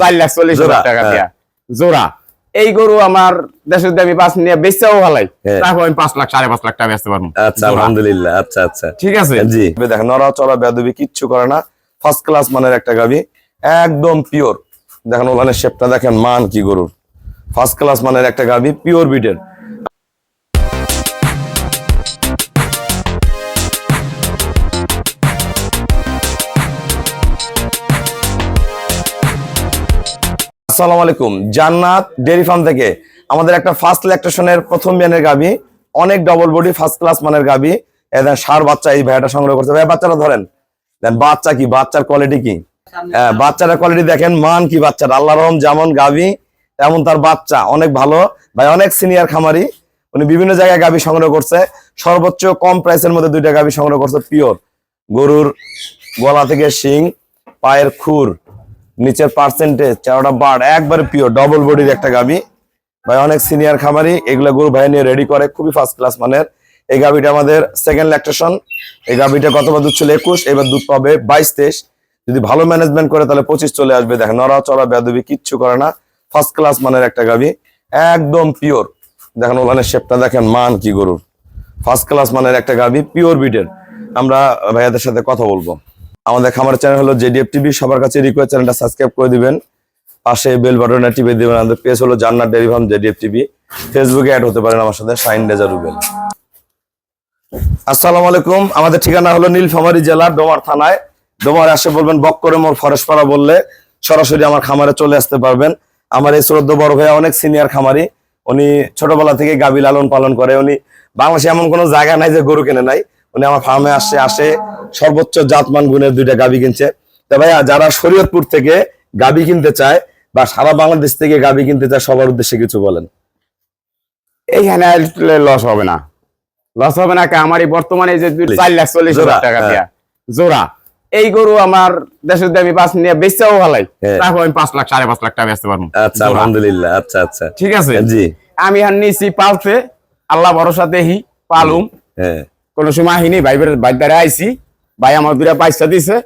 চার লাখ চল্লিশ হাজার টাকা হ্যাঁ। দিয়া। জোড়া। এই গরু আমার দেশের দামি পাঁচ নিয়ে বেচতেও ভালাই। হ্যাঁ। তারপর আমি পাঁচ লাখ সাড়ে পাঁচ লাখ টাকা বেচতে পারব। আচ্ছা আলহামদুলিল্লাহ। আচ্ছা আচ্ছা। ঠিক আছে? জি দেখেন নড়া চড়া বেদবি কিচ্ছু করে না। ফার্স্ট ক্লাস মানের একটা গাবি একদম পিওর দেখেন ওখানে শেপটা দেখেন মান কি গরুর? ফার্স্ট ক্লাস মানের একটা গাবি পিওর বিটের আসসালামু আলাইকুম। জান্নাত ডেয়ারি ফার্ম থেকে আমাদের একটা ফার্স্ট ল্যাকটেশনের প্রথম বিয়ানের গাবি অনেক ডবল বডি ফার্স্ট ক্লাস মানের গাবি। এদের সার বাচ্চা এই ভাইয়াটা সংগ্রহ করছে। ভাই বাচ্চারা ধরেন। দেন বাচ্চা কি? বাচ্চার কোয়ালিটি কি? হ্যাঁ, বাচ্চারা কোয়ালিটি দেখেন মান কি বাচ্চার? আল্লাহ রহম যেমন গাবি তেমন তার বাচ্চা। অনেক ভালো। ভাই অনেক সিনিয়র খামারি। উনি বিভিন্ন জায়গায় গাবি সংগ্রহ করছে। সর্বোচ্চ কম প্রাইসের মধ্যে দুইটা গাবি সংগ্রহ করছে পিওর গরুর গলা থেকে শিং পায়ের খুর। নিচের পার্সেন্টেজ চারোটা বার্ড একবারে পিওর ডবল বডির একটা গাবি ভাই, অনেক সিনিয়র খামারি, এগুলো গরু ভাই নিয়ে রেডি করে, খুবই ফার্স্ট ক্লাস মানের। এই গাবিটা আমাদের সেকেন্ড ল্যাকটেশন এই গাবিটা গতবার দুধ ছিল একুশ, এবার দুধ পাবে বাইশ, তেইশ। যদি ভালো ম্যানেজমেন্ট করে, তাহলে পঁচিশ চলে আসবে। দেখেন নড়া চড়া বেদবি কিচ্ছু করে না। ফার্স্ট ক্লাস মানের একটা গাবি একদম পিওর দেখেন ওখানে শেপটা দেখেন, মান কি গরুর। ফার্স্ট ক্লাস মানের একটা গাবি পিওর বিটের আমরা ভাইয়াদের সাথে কথা বলব। আমাদের খামার চ্যানেল হলো জেডিএফ টিভি। সবার কাছে রিকোয়েস্ট চ্যানেলটা সাবস্ক্রাইব করে দিবেন। পাশে বেল বাটনটা টিপে দিবেন। আমাদের পেজ হলো Jannat dairy farm JDF TV. ফেসবুকে অ্যাড হতে পারেন আমার সাথে সাইন রেজা রুবেল। আসসালামু আলাইকুম। আমাদের ঠিকানা হলো নীলফামারী জেলার ডোমার থানায়। ডোমার আসে বলবেন বক করে মোর ফরেশপাড়া বললে সরাসরি আমার খামারে চলে আসতে পারবেন। আমার এই শ্রদ্ধ বড় ভাইয়া অনেক সিনিয়র খামারি। উনি ছোটবেলা থেকে গাবি লালন পালন করে। উনি বাংলাদেশে এমন কোনো জায়গা নাই যে গরু কেনে নাই। উনি আমার ফার্মে আসে আসে সর্বোচ্চ জাতমান গুণের দুইটা গাবি কিনছে। তা ভাইয়া যারা শরীয়তপুর থেকে গাবি কিনতে চায় বা সারা বাংলাদেশ থেকে গাবি কিনতে চায় সবার উদ্দেশ্যে কিছু বলেন। এইখানে লস হবে না। লস হবে না আমার এই বর্তমানে যে চার লাখ চল্লিশ জোড়া, হাজার টাকা হ্যাঁ। জোড়া। এই গরু আমার দেশের দামি পাঁচ নিয়ে বেচতেও ভালাই। হ্যাঁ। তারপর আমি পাঁচ লাখ সাড়ে পাঁচ লাখ টাকা বেচতে পারব। আচ্ছা আলহামদুলিল্লাহ। আচ্ছা আচ্ছা। ঠিক আছে? জি। আমি আর নিছি পালতে আল্লাহ ভরসা দেহি পালুম। হ্যাঁ। কোন সময় আহিনি ভাইবের বাইদারে আইছি ভাই আমার দুটা পয়সা দিছে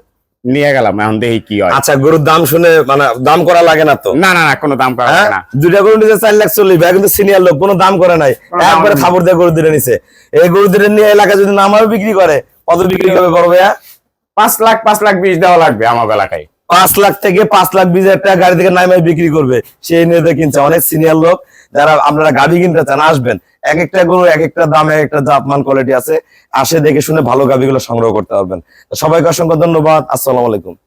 নিয়ে গেলাম এখন দেখি কি হয়। আচ্ছা গরুর দাম শুনে মানে দাম করা লাগে না তো? না না না কোনো দাম করা হ্যাঁ? লাগে না। দুইটা গরু নিচে চার লাখ চল্লিশ ভাই কিন্তু সিনিয়র লোক কোনো দাম করে নাই। একবারে খাবার দিয়ে গরু দিলে নিছে। এই গরু দিলে নিয়ে এলাকায় যদি নামাও বিক্রি করে। কত বিক্রি করবে বড় ভাইয়া? পাঁচ লাখ পাঁচ লাখ বিশ দেওয়া লাগবে আমার এলাকায়। পাঁচ লাখ থেকে পাঁচ লাখ বিশ হাজার টাকা গাড়ি থেকে নামাই বিক্রি করবে। সেই নিয়ে কিনছে। অনেক সিনিয়র লোক। যারা আপনারা গাড়ি কিনতে চান, আসবেন। এক একটা গরু এক একটা দাম এক একটা জাতমান কোয়ালিটি আছে। আসে দেখে শুনে ভালো গাভিগুলো সংগ্রহ করতে পারবেন। সবাইকে অসংখ্য ধন্যবাদ। আসসালামু আলাইকুম।